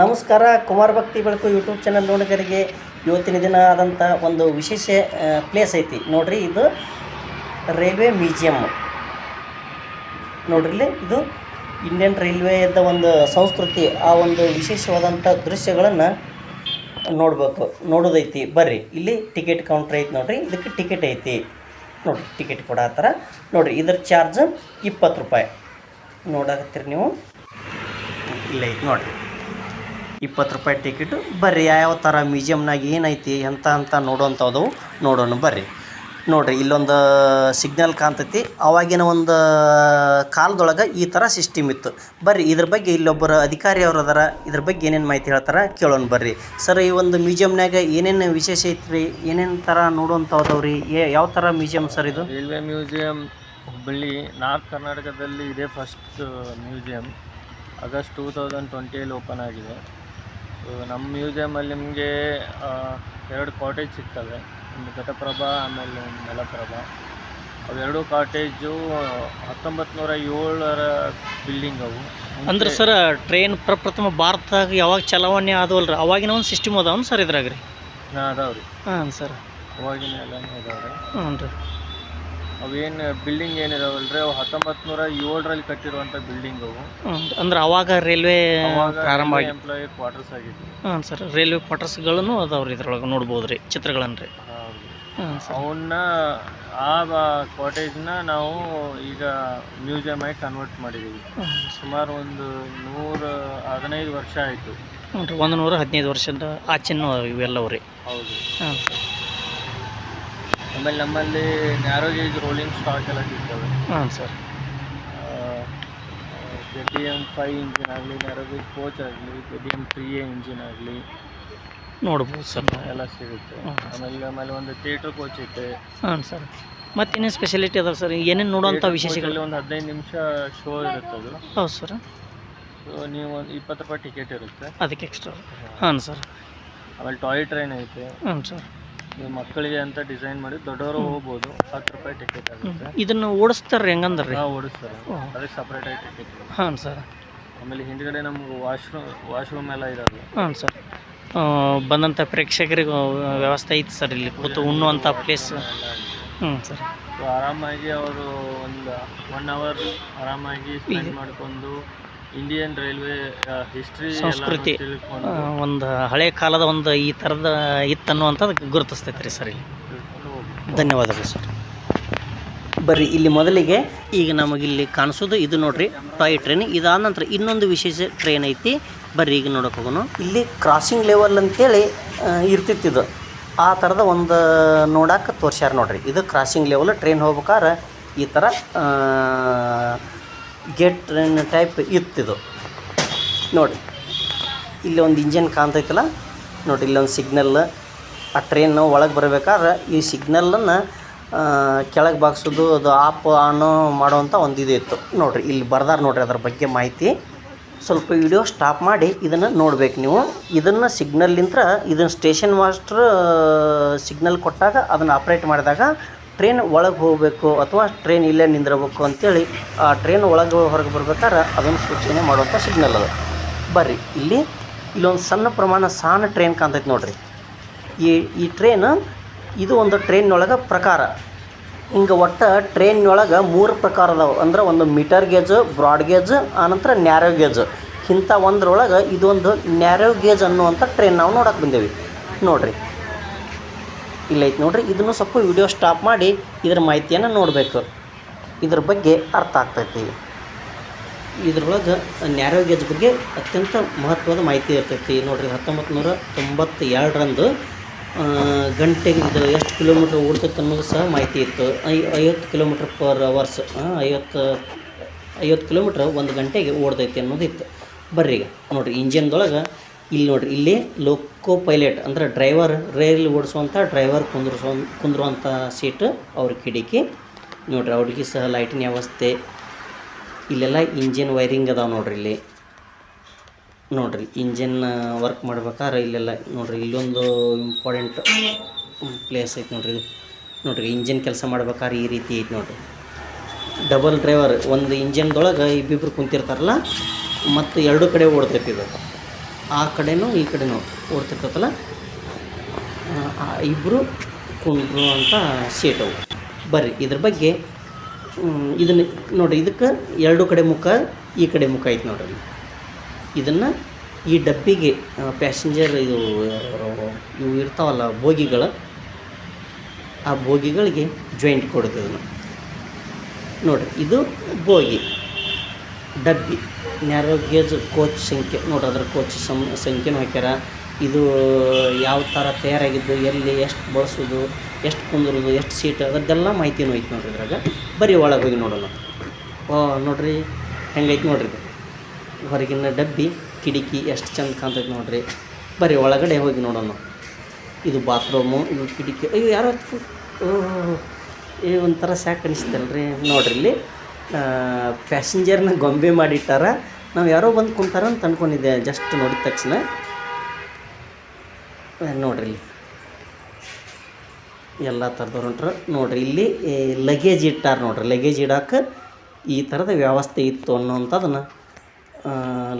ನಮಸ್ಕಾರ, ಕುಮಾರ್ ಭಕ್ತಿ ಬೆಳಕು ಯೂಟ್ಯೂಬ್ ಚಾನಲ್ ನೋಡಿಗರಿಗೆ ಇವತ್ತಿನ ದಿನ ಆದಂಥ ಒಂದು ವಿಶೇಷ ಪ್ಲೇಸ್ ಐತಿ. ನೋಡ್ರಿ, ಇದು ರೈಲ್ವೆ ಮ್ಯೂಸಿಯಮ್ ನೋಡ್ರಿ ಇದು ಇಂಡಿಯನ್ ರೈಲ್ವೇದ ಒಂದು ಸಂಸ್ಕೃತಿ, ಆ ಒಂದು ವಿಶೇಷವಾದಂಥ ದೃಶ್ಯಗಳನ್ನು ನೋಡಬೇಕು. ನೋಡೋದೈತಿ. ಬರ್ರಿ, ಇಲ್ಲಿ ಟಿಕೆಟ್ ಕೌಂಟ್ರ್ ಐತಿ ನೋಡ್ರಿ. ಇದಕ್ಕೆ ಟಿಕೆಟ್ ಐತಿ. ನೋಡಿರಿ ಟಿಕೆಟ್ ಕೊಡಾ ಥರ. ನೋಡಿರಿ, ಇದ್ರ ಚಾರ್ಜ್ ಇಪ್ಪತ್ತು ರೂಪಾಯಿ. ನೋಡಕತ್ತೀರಿ ನೀವು. ಇಲ್ಲ ಐತಿ ನೋಡ್ರಿ. ಇಪ್ಪತ್ತು ರೂಪಾಯಿ ಟಿಕೆಟು ಬರ್ರಿ, ಯಾವ್ಯಾವ ಥರ ಮ್ಯೂಸಿಯಮ್ನಾಗ ಏನೈತಿ ಎಂತ ಅಂತ ನೋಡೋವಂಥದ್ದು ನೋಡೋಣ ಬರ್ರಿ. ನೋಡ್ರಿ, ಇಲ್ಲೊಂದು ಸಿಗ್ನಲ್ ಕಾಣ್ತೈತಿ. ಅವಾಗಿನ ಒಂದು ಕಾಲದೊಳಗೆ ಈ ಥರ ಸಿಸ್ಟಮ್ ಇತ್ತು. ಬರ್ರಿ, ಇದ್ರ ಬಗ್ಗೆ ಇಲ್ಲೊಬ್ಬರು ಅಧಿಕಾರಿ ಅವ್ರು ಅದಾರ. ಇದ್ರ ಬಗ್ಗೆ ಏನೇನು ಮಾಹಿತಿ ಹೇಳ್ತಾರೆ ಕೇಳೋಣ ಬರ್ರಿ. ಸರ್, ಈ ಒಂದು ಮ್ಯೂಸಿಯಮ್ನಾಗ ಏನೇನು ವಿಶೇಷ ಐತ್ರಿ? ಏನೇನು ಥರ ನೋಡುವಂಥವ್ರಿ ಏ, ಯಾವ ಥರ ಮ್ಯೂಸಿಯಮ್ ಸರ್ ಇದು? ರೈಲ್ವೆ ಮ್ಯೂಸಿಯಂ ಹುಬ್ಬಳ್ಳಿ, ನಾರ್ತ್ ಕರ್ನಾಟಕದಲ್ಲಿ ಇದೇ first museum August two thousand ಟ್ವೆಂಟಿಯಲ್ಲಿ open ಆಗಿದೆ. ನಮ್ಮ ಮ್ಯೂಸಿಯಮಲ್ಲಿ ನಿಮಗೆ ಎರಡು ಕಾಟೇಜ್ ಸಿಗ್ತವೆ. ಒಂದು ಘಟಪ್ರಭಾ ಆಮೇಲೆ ಒಂದು ನೆಲಪ್ರಭಾ. ಅವೆರಡು ಕಾಟೇಜು ಹತ್ತೊಂಬತ್ತು ನೂರ ಏಳರ ಬಿಲ್ಡಿಂಗ್ ಅವು. ಅಂದ್ರೆ ಸರ್ ಟ್ರೈನ್ ಪ್ರಪ್ರಥಮ ಭಾರತದಾಗ ಯಾವಾಗ ಚಲಾವಣೆ ಆದವಲ್ರಿ? ಅವಾಗಿನ ಒಂದು ಸಿಸ್ಟಮ್ ಅದಾವನು ಸರ್ ಇದ್ರಾಗ ರೀ ಹಾಂ ಅದಾವ್ರಿ. ಹಾಂ ಸರ್. ಅವಾಗಿನ ಇದಾವೆ ರೀ ಹ್ಞೂ ರೀ ಅವೇನು ಬಿಲ್ಡಿಂಗ್ ಏನಿದಾವಲ್ರಿ? ಅವು ಹತ್ತೊಂಬತ್ತು ನೂರ ಏಳರಲ್ಲಿ ಕಟ್ಟಿರುವಂಥ ಬಿಲ್ಡಿಂಗ್ ಅವು. ಅಂದ್ರೆ ಅವಾಗ ರೈಲ್ವೆ ಪ್ರಾರಂಭ ಆಗಿ ಎಂಪ್ಲಾಯಿ ಕ್ವಾರ್ಟರ್ಸ್ ಆಗಿತ್ತು. ಹಾಂ ಸರ್ ರೈಲ್ವೆ ಕ್ವಾರ್ಟರ್ಸ್ಗಳನ್ನು ಅದಾವ್ರಿ ಇದ್ರೊಳಗೆ ನೋಡ್ಬೋದು ರೀ. ಚಿತ್ರಗಳನ್ನು ರೀ ಅವನ್ನ ಆ ಕಾಟೇಜ್ನ ನಾವು ಈಗ ಮ್ಯೂಸಿಯಮ್ ಆಗಿ ಕನ್ವರ್ಟ್ ಮಾಡಿದ್ದೀವಿ ಸುಮಾರು ಒಂದು ನೂರ ಹದಿನೈದು ವರ್ಷ ಆಯಿತು. ರೀ ಒಂದು ನೂರ ಹದಿನೈದು ವರ್ಷದ ಆಚೆನೂ ಇವೆಲ್ಲವು ರೀ. ಹೌದು. ಹಾಂ ಸರ್. ಆಮೇಲೆ ನಮ್ಮಲ್ಲಿ ನ್ಯಾರೋ ಗೇಜ್ ರೋಲಿಂಗ್ ಸ್ಟಾಕ್ ಎಲ್ಲ ಸಿಗ್ತವೆ. ಹಾಂ sir. K T M five engine ಆಗಲಿ ನ್ಯಾರೋ ಗೇಜ್ ಕೋಚ್ ಆಗಲಿ K T M three A engine ಆಗಲಿ ನೋಡ್ಬೋದು ಸರ್. ಎಲ್ಲ ಸಿಗುತ್ತೆ. ಆಮೇಲೆ ಆಮೇಲೆ ಒಂದು ಥಿಯೇಟರ್ ಕೋಚ್ ಐತೆ ಹಾಂ ಸರ್. ಮತ್ತೇನೇನು ಸ್ಪೆಷಾಲಿಟಿ ಅದಾವೆ ಸರ್? ಏನೇನು ನೋಡುವಂಥ ವಿಶೇಷಗಳಲ್ಲಿ ವಿಶೇಷಗಳು? ಒಂದು ಹದಿನೈದು ನಿಮಿಷ ಶೋ ಇರುತ್ತೆ ಅದು. ಹೌದು ಸರ್. ಸೊ ನೀವು ಒಂದು ಇಪ್ಪತ್ತು ರೂಪಾಯಿ ಟಿಕೆಟ್ ಇರುತ್ತೆ. ಅದಕ್ಕೆ ಎಕ್ಸ್ಟ್ರಾ ಹಾಂ. ಸರ್. ಆಮೇಲೆ ಟಾಯ್ ಟ್ರೈನ್ ಐತೆ. ಹ್ಞೂ ಸರ್. ಮಕ್ಕಳಿಗೆ ಅಂತ ಡಿಸೈನ್ ಮಾಡಿ ದೊಡ್ಡವರು ಹೋಗ್ಬೋದು ಹತ್ತು ರೂಪಾಯಿ ಟಿಕೆಟ್ ಆಗುತ್ತೆ. ಇದನ್ನು ಓಡಿಸ್ತಾರೆ ಹೆಂಗಂದ್ರೆ? ರೀ ನಾವು ಓಡಿಸ್ತಾರೆ. ಅದಕ್ಕೆ ಸಪ್ರೇಟ್ ಆಗಿ ಟಿಕೆಟ್ ಹಾಂ ಸರ್. ಆಮೇಲೆ ಹಿಂದ್ಗಡೆ ನಮ್ಗೆ ವಾಶ್ರೂಮ್ ವಾಶ್ರೂಮ್ ಎಲ್ಲ ಇರೋದು. ಹಾಂ ಸರ್. ಬಂದಂಥ ಪ್ರೇಕ್ಷಕರಿಗೆ ವ್ಯವಸ್ಥೆ ಐತೆ ಸರ್ ಇಲ್ಲಿ ಕೂತು ಉಣ್ಣುವಂಥ ಪ್ಲೇಸ್ ಹ್ಞೂ ಸರ್. ಆರಾಮಾಗಿ ಅವರು ಒಂದು ಒನ್ ಅವರ್ ಆರಾಮಾಗಿ ಸ್ಪೆಂಡ್ ಮಾಡ್ಕೊಂಡು ಇಂಡಿಯನ್ ರೈಲ್ವೆ ಹಿಸ್ಟ್ರಿ ಸಂಸ್ಕೃತಿ ಒಂದು ಹಳೆ ಕಾಲದ ಒಂದು ಈ ಥರದ ಇತ್ತು ಅನ್ನುವಂಥದ್ದು ಗುರುತಿಸ್ತೈತೆ ರೀ ಸರ್ ಇಲ್ಲಿ. ಧನ್ಯವಾದಗಳು ಸರ್. ಬರ್ರಿ ಇಲ್ಲಿ ಮೊದಲಿಗೆ ಈಗ ನಮಗಿಲ್ಲಿ ಕಾಣಿಸೋದು ಇದು ನೋಡ್ರಿ ಟಾಯ್ ಟ್ರೈನ್ ಇದಾದ ನಂತರ ಇನ್ನೊಂದು ವಿಶೇಷ ಟ್ರೈನ್ ಐತಿ. ಬರ್ರಿ ಈಗ ನೋಡಕ್ಕೆ ಹೋಗೋಣ. ಇಲ್ಲಿ ಕ್ರಾಸಿಂಗ್ ಲೆವೆಲ್ ಅಂತೇಳಿ ಇರ್ತಿತ್ತಿದು. ಇರ್ತಿತ್ತು ಇದು ಆ ಥರದ ಒಂದು ನೋಡಕ್ಕೆ ತೋರ್ಸ್ಯಾರ ನೋಡ್ರಿ. ಇದು ಕ್ರಾಸಿಂಗ್ ಲೆವೆಲ್ ಟ್ರೈನ್ ಹೋಗ್ಬೇಕಾದ್ರೆ ಈ ಥರ ಗೇಟ್ ಟೈಪ್ ಇತ್ತಿದು ನೋಡಿ, ಇಲ್ಲಿ ಒಂದು ಇಂಜನ್ ಕಾಣ್ತೈತಲ್ಲ, ನೋಡಿ ಇಲ್ಲೊಂದು ಸಿಗ್ನಲ್ ಆ ಟ್ರೈನ್ ಒಳಗೆ ಬರಬೇಕಾದ್ರೆ ಈ ಸಿಗ್ನಲನ್ನು ಕೆಳಗೆ ಬಾಗಿಸೋದು, ಅದು ಆಪ್ ಆನ್ ಮಾಡೋವಂಥ ಒಂದು ಇದು ಇತ್ತು. ನೋಡಿರಿ, ಇಲ್ಲಿ ಬರ್ದಾರ ನೋಡಿರಿ ಅದ್ರ ಬಗ್ಗೆ ಮಾಹಿತಿ. ಸ್ವಲ್ಪ ವಿಡಿಯೋ ಸ್ಟಾಪ್ ಮಾಡಿ ಇದನ್ನು ನೋಡ್ಬೇಕು ನೀವು. ಇದನ್ನು ಸಿಗ್ನಲ್ಲಿಂತ್ರ ಇದನ್ನು ಸ್ಟೇಷನ್ ಮಾಸ್ಟ್ರ್ ಸಿಗ್ನಲ್ ಕೊಟ್ಟಾಗ ಅದನ್ನು ಆಪ್ರೇಟ್ ಮಾಡಿದಾಗ ಟ್ರೈನ್ ಒಳಗೆ ಹೋಗಬೇಕು ಅಥವಾ ಟ್ರೈನ್ ಇಲ್ಲೇ ನಿಂದಿರಬೇಕು ಅಂತೇಳಿ, ಆ ಟ್ರೈನ್ ಒಳಗೆ ಹೊರಗೆ ಬರ್ಬೇಕಾದ್ರೆ ಅದನ್ನು ಸೂಚನೆ ಮಾಡುವಂಥ ಸಿಗ್ನಲ್ ಅದು. ಬರ್ರಿ, ಇಲ್ಲಿ ಇಲ್ಲೊಂದು ಸಣ್ಣ ಪ್ರಮಾಣ ಸಣ್ಣ ಟ್ರೈನ್ ಕಾಣ್ತೈತೆ ನೋಡ್ರಿ. ಈ ಈ ಟ್ರೈನ್ ಇದು ಒಂದು ಟ್ರೈನ್ನೊಳಗೆ ಪ್ರಕಾರ. ಹಿಂಗೆ ಒಟ್ಟು ಟ್ರೈನ್ನೊಳಗೆ ಮೂರು ಪ್ರಕಾರ ಅದಾವೆ. ಅಂದ್ರೆ ಒಂದು ಮೀಟರ್ ಗೇಜ್, ಬ್ರಾಡ್ ಗೇಜ್, ಆನಂತರ ನ್ಯಾರೋ ಗೇಜ್. ಇಂಥ ಒಂದರೊಳಗೆ ಇದೊಂದು ನ್ಯಾರೋ ಗೇಜ್ ಅನ್ನುವಂಥ ಟ್ರೈನ್ ನಾವು ನೋಡಕ್ಕೆ ಬಂದೇವಿ. ನೋಡ್ರಿ ಇಲ್ಲೈತೆ ನೋಡ್ರಿ, ಇದನ್ನು ಸ್ವಲ್ಪ ವಿಡಿಯೋ ಸ್ಟಾಪ್ ಮಾಡಿ ಇದ್ರ ಮಾಹಿತಿಯನ್ನು ನೋಡಬೇಕು. ಇದ್ರ ಬಗ್ಗೆ ಅರ್ಥ ಆಗ್ತೈತಿ. ಇದ್ರೊಳಗೆ ನ್ಯಾರೋ ಗೇಜ್ ಬಗ್ಗೆ ಅತ್ಯಂತ ಮಹತ್ವದ ಮಾಹಿತಿ ಇರ್ತೈತಿ. ನೋಡ್ರಿ ಹತ್ತೊಂಬತ್ತು ನೂರ ತೊಂಬತ್ತೆರಡರಂದು ಗಂಟೆಗೆ ಇದು ಎಷ್ಟು ಕಿಲೋಮೀಟ್ರ್ ಓಡ್ತೈತೆ ಅನ್ನೋದು ಸಹ ಮಾಹಿತಿ ಇತ್ತು. ಐ, ಐವತ್ತು ಕಿಲೋಮೀಟ್ರ್ ಪರ್ ಅವರ್ಸ್ ಐವತ್ತು ಐವತ್ತು ಕಿಲೋಮೀಟ್ರ್ ಒಂದು ಗಂಟೆಗೆ ಓಡ್ತೈತಿ ಅನ್ನೋದು ಇತ್ತು. ಬರ್ರಿ ಈಗ, ನೋಡ್ರಿ, ಇಂಜಿನ್ದೊಳಗೆ ಇಲ್ಲಿ ನೋಡ್ರಿ, ಇಲ್ಲಿ ಲೋಕೋ ಪೈಲಟ್ ಅಂದ್ರೆ ಡ್ರೈವರ್ ರೈಲ್ ಓಡಿಸುವಂಥ ಡ್ರೈವರ್ ಕುಂದ್ರಿಸೋ ಕುಂದಿರುವಂಥ ಸೀಟ್ ಅವ್ರ ಕಿಡಿಕಿ ನೋಡ್ರಿ, ಅವ್ರಿಗೆ ಸಹ ಲೈಟಿನ ವ್ಯವಸ್ಥೆ. ಇಲ್ಲೆಲ್ಲ ಇಂಜಿನ್ ವೈರಿಂಗ್ ಅದಾವೆ ನೋಡ್ರಿ ಇಲ್ಲಿ. ನೋಡ್ರಿ ಇಂಜಿನ್ ವರ್ಕ್ ಮಾಡ್ಬೇಕಾದ್ರೆ ಇಲ್ಲೆಲ್ಲ ನೋಡ್ರಿ, ಇಲ್ಲೊಂದು ಇಂಪಾರ್ಟೆಂಟ್ ಪ್ಲೇಸ್ ಐತೆ ನೋಡ್ರಿ. ನೋಡ್ರಿ ಇಂಜಿನ್ ಕೆಲಸ ಮಾಡ್ಬೇಕಾದ್ರೆ ಈ ರೀತಿ ಐತೆ ನೋಡ್ರಿ. ಡಬಲ್ ಡ್ರೈವರ್ ಒಂದು ಇಂಜಿನ್ದೊಳಗೆ ಇಬ್ಬಿಬ್ರು ಕುಂತಿರ್ತಾರಲ್ಲ, ಮತ್ತು ಎರಡು ಕಡೆ ಓಡ್ತೈತಿ ಇದು. ಆ ಕಡೆನೂ ಈ ಕಡೆನೂ ಓಡ್ತಿರ್ತೈತಲ್ಲ? ಇಬ್ಬರು ಕುಂಡ್ರು ಅಂತ ಸೀಟವು ಬರ್ರಿ, ಇದ್ರ ಬಗ್ಗೆ ಇದನ್ನ ನೋಡಿರಿ, ಇದಕ್ಕೆ ಎರಡು ಕಡೆ ಮುಖ, ಈ ಕಡೆ ಮುಖ ಐತೆ ನೋಡ್ರಿ. ಇದನ್ನು ಈ ಡಬ್ಬಿಗೆ ಪ್ಯಾಸೆಂಜರ್ ಇದು, ಇವು ಇರ್ತಾವಲ್ಲ, ಬೋಗಿಗಳು, ಆ ಬೋಗಿಗಳಿಗೆ ಜಾಯಿಂಟ್ ಕೊಡುತ್ತೆ ಇದನ್ನು. ನೋಡಿರಿ, ಇದು ಬೋಗಿ, ಡಬ್ಬಿ. ನ್ಯಾರೋ ಗೇಜ್ ಕೋಚ್ ಸಂಖ್ಯೆ, ನೋಡ್ರಿ ಅದ್ರ ಕೋಚ್ ಸಂ ಸಂಖ್ಯೆನೂ ಹಾಕ್ಯಾರ. ಇದು ಯಾವ ಥರ ತಯಾರಾಗಿದ್ದು, ಎಲ್ಲಿ ಎಷ್ಟು ಬಳಸೋದು, ಎಷ್ಟು ಕುಂದ್ರೋದು, ಎಷ್ಟು ಸೀಟ್ ಅದರದ್ದೆಲ್ಲ ಮಾಹಿತಿನೂ ಐತೆ ನೋಡ್ರಿ ಇದ್ರಾಗ. ಬರೀ ಒಳಗೆ ಹೋಗಿ ನೋಡೋಣ. ಓ, ನೋಡ್ರಿ, ಹೆಂಗೈತೆ ನೋಡ್ರಿ ಇದು. ಹೊರಗಿನ ಡಬ್ಬಿ, ಕಿಟಕಿ ಎಷ್ಟು ಚಂದ ಕಾಣ್ತೈತೆ ನೋಡ್ರಿ. ಬರೀ ಒಳಗಡೆ ಹೋಗಿ ನೋಡೋಣ. ಇದು ಬಾತ್ರೂಮು, ಇದು ಕಿಟಕಿ. ಅಯ್ಯೋ, ಯಾರು ಈ ಒಂಥರ ಸ್ಯಾಕ್ ಅನಿಸ್ತಲ್ರಿ. ನೋಡ್ರಿ ಇಲ್ಲಿ ಪ್ಯಾಸೆಂಜರ್ನ ಗೊಂಬೆ ಮಾಡಿಟ್ಟಾರ. ನಾವು ಯಾರೋ ಬಂದು ಕುಂತಾರ ಅಂತ ಅನ್ಕೊಂಡಿದ್ದೆ ಜಸ್ಟ್ ನೋಡಿದ ತಕ್ಷಣ. ನೋಡ್ರಿ ಇಲ್ಲಿ. ಎಲ್ಲ ಥರದವ್ರು ಹೊಂಟ್ರ. ನೋಡ್ರಿ ಇಲ್ಲಿ ಲಗೇಜ್ ಇಟ್ಟಾರ ನೋಡ್ರಿ. ಲಗೇಜ್ ಇಡಕ್ಕೆ ಈ ಥರದ ವ್ಯವಸ್ಥೆ ಇತ್ತು ಅನ್ನೋಂಥದನ್ನು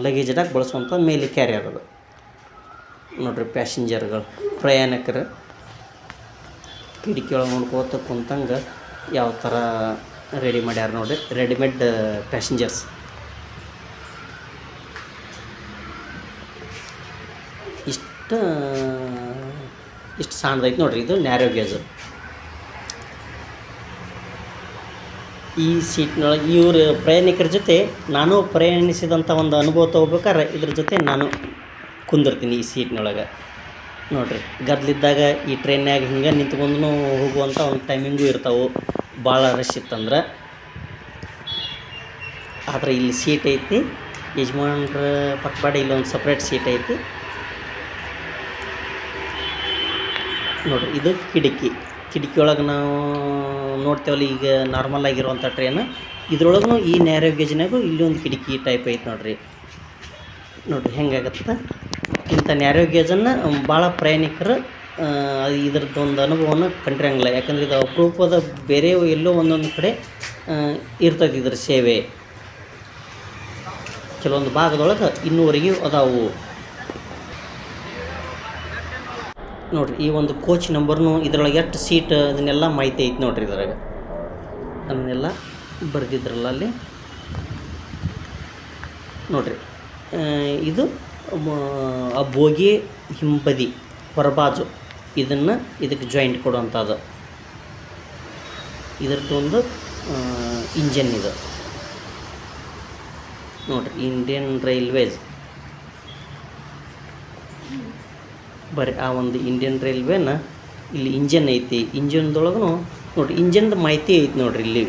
ಲಗೇಜ್ ಇಡಕ್ಕೆ ಬಳಸುವಂಥ ಮೇಲೆ ಕ್ಯಾರಿಯರ್ ಅದು. ನೋಡ್ರಿ ಪ್ಯಾಸೆಂಜರ್ಗಳು ಪ್ರಯಾಣಿಕರು. ಕಿಟಕಿ ಒಳಗೆ ನೋಡ್ಕೋತ ಕುಂತಂಗೆ ಯಾವ ಥರ ರೆಡಿ ಮಾಡ್ಯಾರ ನೋಡ್ರಿ. ರೆಡಿಮೇಡ್ ಪ್ಯಾಸೆಂಜರ್ಸ್ ಇಷ್ಟು ಇಷ್ಟು ಸಣ್ಣದೈತೆ ನೋಡ್ರಿ, ಇದು ನ್ಯಾರೋ ಗೇಜು ಈ ಸೀಟ್ನೊಳಗೆ ಇವರು ಪ್ರಯಾಣಿಕರ ಜೊತೆ ನಾನು ಪ್ರಯಾಣಿಸಿದಂಥ ಒಂದು ಅನುಭವ ತೊಗೋಬೇಕಾದ್ರೆ ಇದ್ರ ಜೊತೆ ನಾನು ಕುಂದಿರ್ತೀನಿ ಈ ಸೀಟ್ನೊಳಗೆ ನೋಡ್ರಿ, ಗದ್ಲಿದ್ದಾಗ ಈ ಟ್ರೈನ್ಯಾಗ ಹಿಂಗೆ ನಿಂತ್ಕೊಂಡು ಹೋಗುವಂಥ ಒಂದು ಟೈಮಿಂಗು ಇರ್ತಾವೆ. ಭಾಳ ರಶ್ ಇತ್ತಂದ್ರೆ. ಆದರೆ ಇಲ್ಲಿ ಸೀಟ್ ಐತಿ, ಯಜಮಾನ್ರ ಪಕ್ಕಬಾಡಿ ಇಲ್ಲೊಂದು ಸಪ್ರೇಟ್ ಸೀಟ್ ಐತಿ. ನೋಡ್ರಿ, ಇದು ಕಿಟಕಿ. ಕಿಟಕಿ ಒಳಗೆ ನಾವು ನೋಡ್ತೇವಲ್ಲ, ಈಗ ನಾರ್ಮಲ್ ಆಗಿರುವಂಥ ಟ್ರೈನ್ ಇದ್ರೊಳಗೂ ಈ ನ್ಯಾರೋ ಗೇಜ್ನಾಗೂ ಇಲ್ಲಿ ಒಂದು ಕಿಟಕಿ ಟೈಪ್ ಐತೆ ನೋಡಿರಿ. ನೋಡಿರಿ, ಹೆಂಗಾಗತ್ತೆ? ಇಂಥ ನ್ಯಾರೋ ಗೇಜನ್ನು ಭಾಳ ಪ್ರಯಾಣಿಕರು ಇದ್ರದ್ದೊಂದು ಅನುಭವವನ್ನು ಕಂಡಿರಂಗಿಲ್ಲ. ಯಾಕಂದ್ರೆ ಇದು ಅಪರೂಪದ ಬೇರೆ ಎಲ್ಲೋ ಒಂದೊಂದು ಕಡೆ ಇರ್ತೈತಿ ಇದ್ರ ಸೇವೆ. ಕೆಲವೊಂದು ಭಾಗದೊಳಗೆ ಇನ್ನೂವರೆಗೂ ಅದಾವು. ನೋಡ್ರಿ, ಈ ಒಂದು ಕೋಚ್ ನಂಬರ್ನು ಇದ್ರೊಳಗೆ ಎಷ್ಟು ಸೀಟ್ ಅದನ್ನೆಲ್ಲ ಮಾಹಿತಿ ಐತೆ ನೋಡ್ರಿ ಇದ್ರಾಗ. ಅದನ್ನೆಲ್ಲ ಬರೆದಿದ್ರಲ್ಲ ಅಲ್ಲಿ. ನೋಡ್ರಿ ಇದು ಆ ಬೋಗಿ ಹಿಂಬದಿ, ಹೊರಬಾಜು, ಇದನ್ನು ಇದಕ್ಕೆ ಜಾಯಿಂಟ್ ಕೊಡುವಂಥದ್ದು. ಇದ್ರದ್ದು ಒಂದು ಇಂಜನ್ ಇದು. ನೋಡ್ರಿ ಇಂಡಿಯನ್ ರೈಲ್ವೇಸ್ ಬರೀ ಆ ಒಂದು ಇಂಡಿಯನ್ ರೈಲ್ವೇನ ಇಲ್ಲಿ ಇಂಜನ್ ಐತಿ. ಇಂಜನ್ದೊಳಗೂ ನೋಡಿರಿ ಇಂಜನ್ದು ಮಾಹಿತಿ ಐತಿ ನೋಡ್ರಿ ಇಲ್ಲಿ.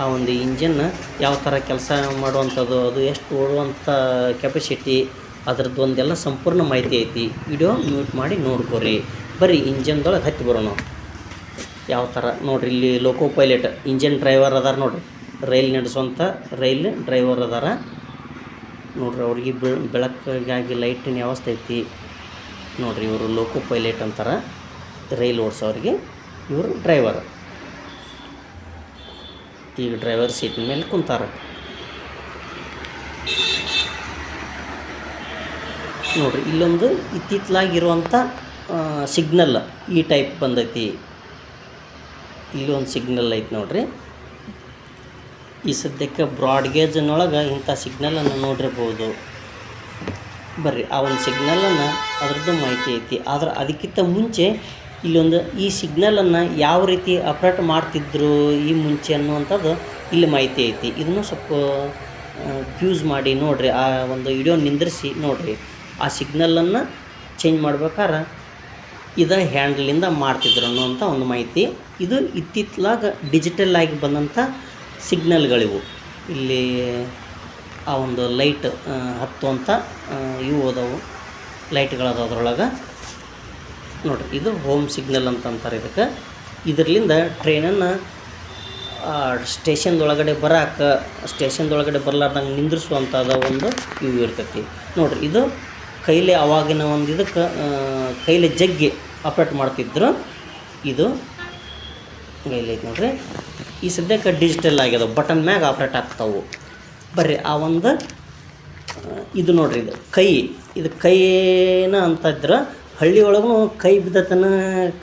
ಆ ಒಂದು ಇಂಜನ್ ಯಾವ ಥರ ಕೆಲಸ ಮಾಡುವಂಥದ್ದು, ಅದು ಎಷ್ಟು ಓಡುವಂಥ ಕೆಪಾಸಿಟಿ ಅದ್ರದ್ದು ಒಂದೆಲ್ಲ ಸಂಪೂರ್ಣ ಮಾಹಿತಿ ಐತಿ. ವಿಡಿಯೋ ಮ್ಯೂಟ್ ಮಾಡಿ ನೋಡ್ಕೊರಿ. ಬರೀ ಇಂಜನ್ದೊಳಗೆ ಹತ್ತಿ ಬರೋಣ ಯಾವ ಥರ ನೋಡ್ರಿ ಇಲ್ಲಿ ಲೋಕೋ ಪೈಲಟ್ ಇಂಜನ್ ಡ್ರೈವರ್ ಅದಾರ ನೋಡ್ರಿ. ರೈಲ್ ನಡೆಸುವಂಥ ರೈಲ್ ಡ್ರೈವರ್ ಅದಾರ. ನೋಡ್ರಿ ಅವ್ರಿಗೆ ಬೆಳ್ ಬೆಳಕಿಗಾಗಿ ಲೈಟಿನ ವ್ಯವಸ್ಥೆ ಐತಿ. ನೋಡ್ರಿ, ಇವರು ಲೋಕೋ ಪೈಲಟ್ ಅಂತಾರೆ. ರೈಲ್ ಓಡಿಸೋರಿಗೆ ಇವರು ಡ್ರೈವರ್ ಈಗ ಡ್ರೈವರ್ ಸೀಟ್ ಮೇಲೆ ಕುಂತಾರ. ನೋಡ್ರಿ, ಇಲ್ಲೊಂದು ಇತ್ತಿತ್ತಲಾಗಿರುವಂಥ ಸಿಗ್ನಲ್ ಈ ಟೈಪ್ ಬಂದೈತಿ. ಇಲ್ಲೊಂದು ಸಿಗ್ನಲ್ ಐತಿ ನೋಡ್ರಿ. ಈ ಸದ್ಯಕ್ಕೆ ಬ್ರಾಡ್ ಗೇಜ್ನೊಳಗೆ ಇಂಥ ಸಿಗ್ನಲನ್ನು ನೋಡಿರ್ಬೋದು. ಬರ್ರಿ, ಆ ಒಂದು ಸಿಗ್ನಲನ್ನು ಅದರದ್ದು ಮಾಹಿತಿ ಐತಿ. ಆದ್ರೆ ಅದಕ್ಕಿಂತ ಮುಂಚೆ ಇಲ್ಲೊಂದು ಈ ಸಿಗ್ನಲನ್ನು ಯಾವ ರೀತಿ ಅಪ್ರೇಟ್ ಮಾಡ್ತಿದ್ರು ಈ ಮುಂಚೆ ಅನ್ನುವಂಥದ್ದು ಇಲ್ಲಿ ಮಾಹಿತಿ ಐತಿ. ಇದನ್ನು ಸ್ವಲ್ಪ ಫ್ಯೂಸ್ ಮಾಡಿ ನೋಡಿರಿ, ಆ ಒಂದು ವಿಡಿಯೋ ನಿಂದ್ರಿಸಿ ನೋಡಿರಿ. ಆ ಸಿಗ್ನಲನ್ನು ಚೇಂಜ್ ಮಾಡ್ಬೇಕಾದ್ರೆ ಇದ ಹ್ಯಾಂಡ್ಲಿಂದ ಮಾಡ್ತಿದ್ರು ಅನ್ನುವಂಥ ಒಂದು ಮಾಹಿತಿ. ಇದು ಇತ್ತಿತ್ತಲಾಗ ಡಿಜಿಟಲ್ ಆಗಿ ಬಂದಂಥ ಸಿಗ್ನಲ್ಗಳಿವು ಇಲ್ಲಿ ಆ ಒಂದು ಲೈಟ್ ಹತ್ತುವಂಥ ಇವು ಅದಾವು. ಲೈಟ್ಗಳದಾವ ಅದ್ರೊಳಗೆ. ನೋಡಿರಿ, ಇದು ಹೋಮ್ ಸಿಗ್ನಲ್ ಅಂತ ಅಂತಾರೆ ಇದಕ್ಕೆ. ಇದರಿಂದ ಟ್ರೈನನ್ನು ಸ್ಟೇಷನ್ದೊಳಗಡೆ ಬರಾಕ ಸ್ಟೇಷನ್ದೊಳಗಡೆ ಬರಲಾರ್ದಂಗೆ ನಿಂದ್ರಿಸುವಂಥದ್ದು ಒಂದು ಇವು ಇರ್ತೈತಿ. ನೋಡಿರಿ, ಇದು ಕೈಲೆ ಅವಾಗಿನ ಒಂದು ಇದಕ್ಕೆ ಕೈಲೆ ಜಗ್ಗಿ ಆಪ್ರೇಟ್ ಮಾಡ್ತಿದ್ರು. ಇದು ಐತೆ ನೋಡ್ರಿ. ಈ ಸದ್ಯಕ್ಕೆ ಡಿಜಿಟಲ್ ಆಗ್ಯದ ಬಟನ್ ಮ್ಯಾಗ ಆಪ್ರೇಟ್ ಆಗ್ತಾವು. ಬರ್ರಿ, ಆ ಒಂದು ಇದು ನೋಡ್ರಿ ಇದು, ಕೈ, ಇದು ಕೈನ ಅಂತ ಇದ್ರೆ ಹಳ್ಳಿ ಒಳಗೂ ಕೈ ಬಿದ್ದತನ,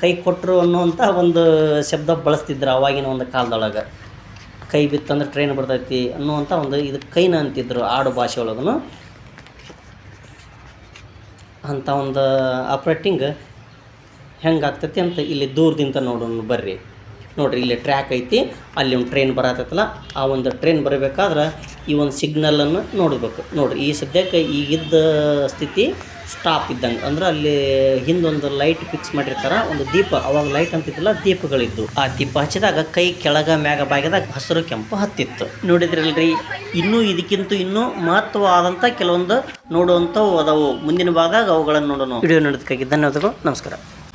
ಕೈ ಕೊಟ್ಟರು ಅನ್ನುವಂಥ ಒಂದು ಶಬ್ದ ಬಳಸ್ತಿದ್ರು ಅವಾಗಿನ ಒಂದು ಕಾಲದೊಳಗೆ. ಕೈ ಬಿತ್ತಂದ್ರೆ ಟ್ರೈನ್ ಬಿಡ್ತೈತಿ ಅನ್ನುವಂಥ ಒಂದು ಇದು ಕೈನ ಅಂತಿದ್ರು ಆಡು ಭಾಷೆ ಒಳಗೂ ಅಂಥ ಒಂದು ಆಪ್ರೇಟಿಂಗ್ ಹೆಂಗಾಗ್ತೈತಿ ಅಂತ ಇಲ್ಲಿ ದೂರದಿಂದ ನೋಡೋಣ, ಬರ್ರಿ. ನೋಡ್ರಿ, ಇಲ್ಲಿ ಟ್ರ್ಯಾಕ್ ಐತಿ, ಅಲ್ಲಿ ಒಂದು ಟ್ರೈನ್ ಬರತ್ತೈತಲ್ಲ ಆ ಒಂದು ಟ್ರೈನ್ ಬರಬೇಕಾದ್ರೆ ಈ ಒಂದು ಸಿಗ್ನಲನ್ನು ನೋಡಬೇಕು. ನೋಡಿರಿ, ಈ ಸದ್ಯಕ್ಕೆ ಈಗಿದ್ದ ಸ್ಥಿತಿ ಸ್ಟಾಪ್ ಇದ್ದಂಗೆ. ಅಂದ್ರೆ ಅಲ್ಲಿ ಹಿಂದೊಂದು ಲೈಟ್ ಫಿಕ್ಸ್ ಮಾಡಿರ್ತಾರೆ, ಒಂದು ದೀಪ, ಅವಾಗ ಲೈಟ್ ಅಂತಿದ್ದಿಲ್ಲ ದೀಪಗಳಿದ್ದು ಆ ದೀಪ ಹಚ್ಚಿದಾಗ ಕೈ ಕೆಳಗ, ಮ್ಯಾಗ ಬಾಗಿದಾಗ ಹಸಿರು ಕೆಂಪು ಹತ್ತಿತ್ತು. ನೋಡಿದ್ರಲ್ರಿ, ಇನ್ನೂ ಇದಕ್ಕಿಂತ ಇನ್ನೂ ಮಹತ್ವವಾದಂಥ ಕೆಲವೊಂದು ನೋಡುವಂಥವು ಅದಾವು. ಮುಂದಿನ ಭಾಗದಾಗ ಅವುಗಳನ್ನು ನೋಡೋಣ. ವಿಡಿಯೋ ನೋಡೋದಕ್ಕಾಗಿ ಧನ್ಯವಾದಗಳು. ನಮಸ್ಕಾರ.